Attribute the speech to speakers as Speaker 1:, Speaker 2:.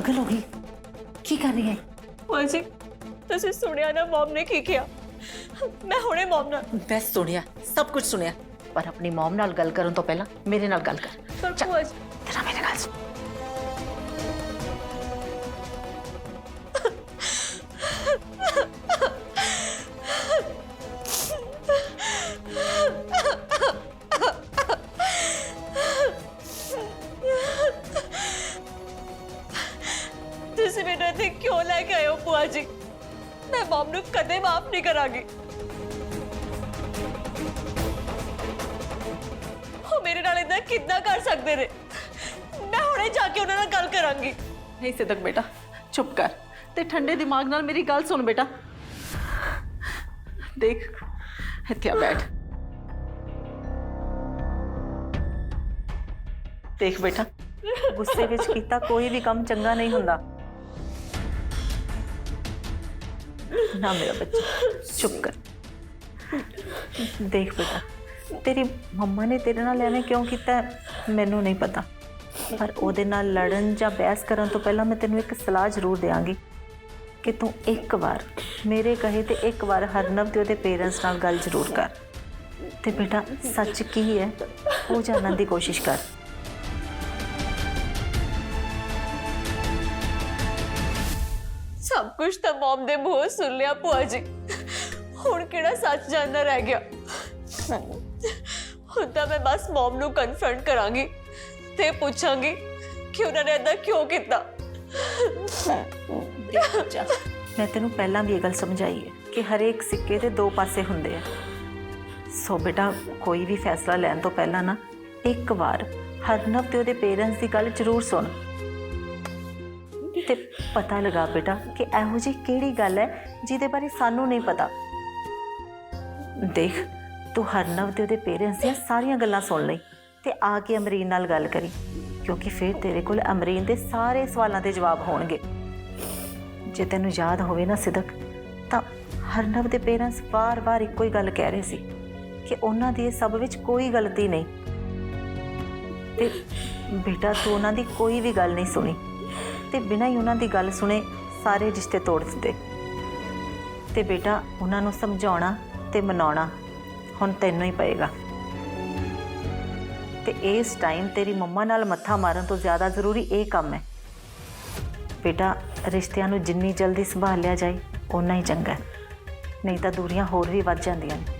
Speaker 1: ਪਾਗਲ ਹੋ ਗਈ। ਕੀ ਕਰ ਰਹੀ ਹੈ?
Speaker 2: ਭੂਆ ਜੀ ਤੁਸੀਂ ਸੁਣਿਆ ਨਾ ਮਮ ਨੇ ਕੀ ਕਿਹਾ? ਮੈਂ ਹੁਣੇ ਮਮ ਨਾਲ
Speaker 1: ਮੈਂ ਸੁਣਿਆ ਸਭ ਕੁਝ ਸੁਣਿਆ। ਪਰ ਆਪਣੀ ਮਮ ਨਾਲ ਗੱਲ ਕਰਨ ਤੋਂ ਪਹਿਲਾਂ ਮੇਰੇ ਨਾਲ ਗੱਲ ਕਰ।
Speaker 2: ਪਰ ਭੂਆ ਜੀ
Speaker 1: ਤੇਰਾ ਮੇਰੇ ਗੱਲ ਸੁਣ।
Speaker 2: ਤੁਸੀਂ ਮੈਨੂੰ ਇੱਥੇ ਕਿਉਂ ਲੈ ਕੇ ਆਏ ਹੋ ਭੂਆ ਜੀ ਮੈਂ ਮਮ ਨੂੰ ਕਦੇ ਮਾਫ ਨਹੀਂ ਕਰਾਂਗੀ ਉਹ ਮੇਰੇ ਨਾਲ ਇਦਾਂ ਕਿੱਦਾਂ ਕਰ ਸਕਦੇ ਨੇ ਮੈਂ ਹੁਣੇ ਜਾ ਕੇ ਉਹਨਾਂ ਨਾਲ ਗੱਲ ਕਰਾਂਗੀ
Speaker 1: ਨਹੀਂ ਸਿਦਕ ਬੇਟਾ ਚੁੱਪ ਕਰ ਤੇ ਠੰਡੇ ਦਿਮਾਗ ਨਾਲ ਮੇਰੀ ਗੱਲ ਸੁਣ ਬੇਟਾ ਦੇਖ ਇੱਥੇ ਆ ਬੈਠ ਦੇਖ ਬੇਟਾ ਗੁੱਸੇ ਵਿੱਚ ਕੀਤਾ ਕੋਈ ਵੀ ਕੰਮ ਚੰਗਾ ਨਹੀਂ ਹੁੰਦਾ ਨਾ ਮੇਰਾ ਬੱਚਾ। ਚੁੱਪ ਕਰ। ਦੇਖ ਬੇਟਾ ਤੇਰੀ ਮੰਮਾ ਨੇ ਤੇਰੇ ਨਾਲ ਐਵੇਂ ਕਿਉਂ ਕੀਤਾ ਹੈ, ਮੈਨੂੰ ਨਹੀਂ ਪਤਾ। ਪਰ ਉਹਦੇ ਨਾਲ ਲੜਨ ਜਾਂ ਬਹਿਸ ਕਰਨ ਤੋਂ ਪਹਿਲਾਂ ਮੈਂ ਤੈਨੂੰ ਇੱਕ ਸਲਾਹ ਜ਼ਰੂਰ ਦਿਆਂਗੀ ਕਿ ਤੂੰ ਇੱਕ ਵਾਰ ਮੇਰੇ ਕਹੇ ਤੇ ਇੱਕ ਵਾਰ ਹਰਨਵ ਤੇ ਉਹਦੇ ਪੇਰੈਂਟਸ ਨਾਲ ਗੱਲ ਜ਼ਰੂਰ ਕਰ। ਤੇ ਬੇਟਾ ਸੱਚ ਕੀ ਹੈ ਉਹ ਜਾਣਨ ਦੀ ਕੋਸ਼ਿਸ਼ ਕਰ।
Speaker 2: ਸਭ ਕੁਝ ਤਾਂ ਮਮ ਦੇ ਮੂੰਹੋਂ ਸੁਣ ਲਿਆ ਭੂਆ ਜੀ। ਹੁਣ ਕਿਹੜਾ ਸੱਚ ਜਾਣਨਾ ਰਹਿ ਗਿਆ। ਹੁਣ ਤਾਂ ਮੈਂ ਬਸ ਮਮ ਨੂੰ ਕਨਫਰੰਟ ਕਰਾਂਗੀ ਤੇ ਪੁੱਛਾਂਗੀ ਕਿ ਉਹਨਾਂ ਨੇ ਏਦਾਂ ਕਿਉਂ ਕੀਤਾ।
Speaker 1: ਮੈਂ ਤੈਨੂੰ ਪਹਿਲਾਂ ਵੀ ਇਹ ਗੱਲ ਸਮਝਾਈ ਹੈ ਕਿ ਹਰੇਕ ਸਿੱਕੇ ਦੇ ਦੋ ਪਾਸੇ ਹੁੰਦੇ ਆ। ਸੋ ਬੇਟਾ, ਕੋਈ ਵੀ ਫੈਸਲਾ ਲੈਣ ਤੋਂ ਪਹਿਲਾਂ ਨਾ ਇੱਕ ਵਾਰ ਹਰਨਵ ਤੇ ਉਹਦੇ ਪੇਰੈਂਟਸ ਦੀ ਗੱਲ ਜ਼ਰੂਰ ਸੁਣ। ਤੇ ਪਤਾ ਲਗਾ ਬੇਟਾ ਕਿ ਇਹੋ ਜਿਹੀ ਕਿਹੜੀ ਗੱਲ ਹੈ ਜਿਹਦੇ ਬਾਰੇ ਸਾਨੂੰ ਨਹੀਂ ਪਤਾ। ਦੇਖ, ਤੂੰ ਹਰਨਵ ਤੇ ਉਹਦੇ ਪੇਰੈਂਟਸ ਦੀਆਂ ਸਾਰੀਆਂ ਗੱਲਾਂ ਸੁਣ ਲਈ ਤੇ ਆ ਕੇ ਅਮਰੀਨ ਨਾਲ ਗੱਲ ਕਰੀ, ਕਿਉਂਕਿ ਫਿਰ ਤੇਰੇ ਕੋਲ ਅਮਰੀਨ ਦੇ ਸਾਰੇ ਸਵਾਲਾਂ ਦੇ ਜਵਾਬ ਹੋਣਗੇ। ਜੇ ਤੈਨੂੰ ਯਾਦ ਹੋਵੇ ਨਾ ਸਿਦਕ, ਤਾਂ ਹਰਨਵ ਦੇ ਪੇਰੈਂਟਸ ਵਾਰ-ਵਾਰ ਇੱਕੋ ਹੀ ਗੱਲ ਕਹਿ ਰਹੇ ਸੀ ਕਿ ਉਹਨਾਂ ਦੀ ਇਹ ਸਭ ਵਿੱਚ ਕੋਈ ਗਲਤੀ ਨਹੀਂ। ਤੇ ਬੇਟਾ, ਤੂੰ ਉਹਨਾਂ ਦੀ ਕੋਈ ਵੀ ਗੱਲ ਨਹੀਂ ਸੁਣੀ। ਤੇ ਬਿਨਾਂ ਹੀ ਉਹਨਾਂ ਦੀ ਗੱਲ ਸੁਣੇ ਸਾਰੇ ਰਿਸ਼ਤੇ ਤੋੜ ਦਿੱਤੇ। ਤੇ ਬੇਟਾ ਉਹਨਾਂ ਨੂੰ ਸਮਝਾਉਣਾ ਤੇ ਮਨਾਉਣਾ ਹੁਣ ਤੈਨੂੰ ਹੀ ਪਏਗਾ। ਤੇ ਇਸ ਟਾਈਮ ਤੇਰੀ ਮੰਮਾ ਨਾਲ ਮੱਥਾ ਮਾਰਨ ਤੋਂ ਜ਼ਿਆਦਾ ਜ਼ਰੂਰੀ ਇਹ ਕੰਮ ਹੈ। ਬੇਟਾ ਰਿਸ਼ਤਿਆਂ ਨੂੰ ਜਿੰਨੀ ਜਲਦੀ ਸੰਭਾਲ ਲਿਆ ਜਾਏ, ਓਨਾ ਹੀ ਚੰਗਾ ਨਹੀਂ ਤਾਂ ਦੂਰੀਆਂ ਹੋਰ ਵੀ ਵੱਧ ਜਾਂਦੀਆਂ ਨੇ।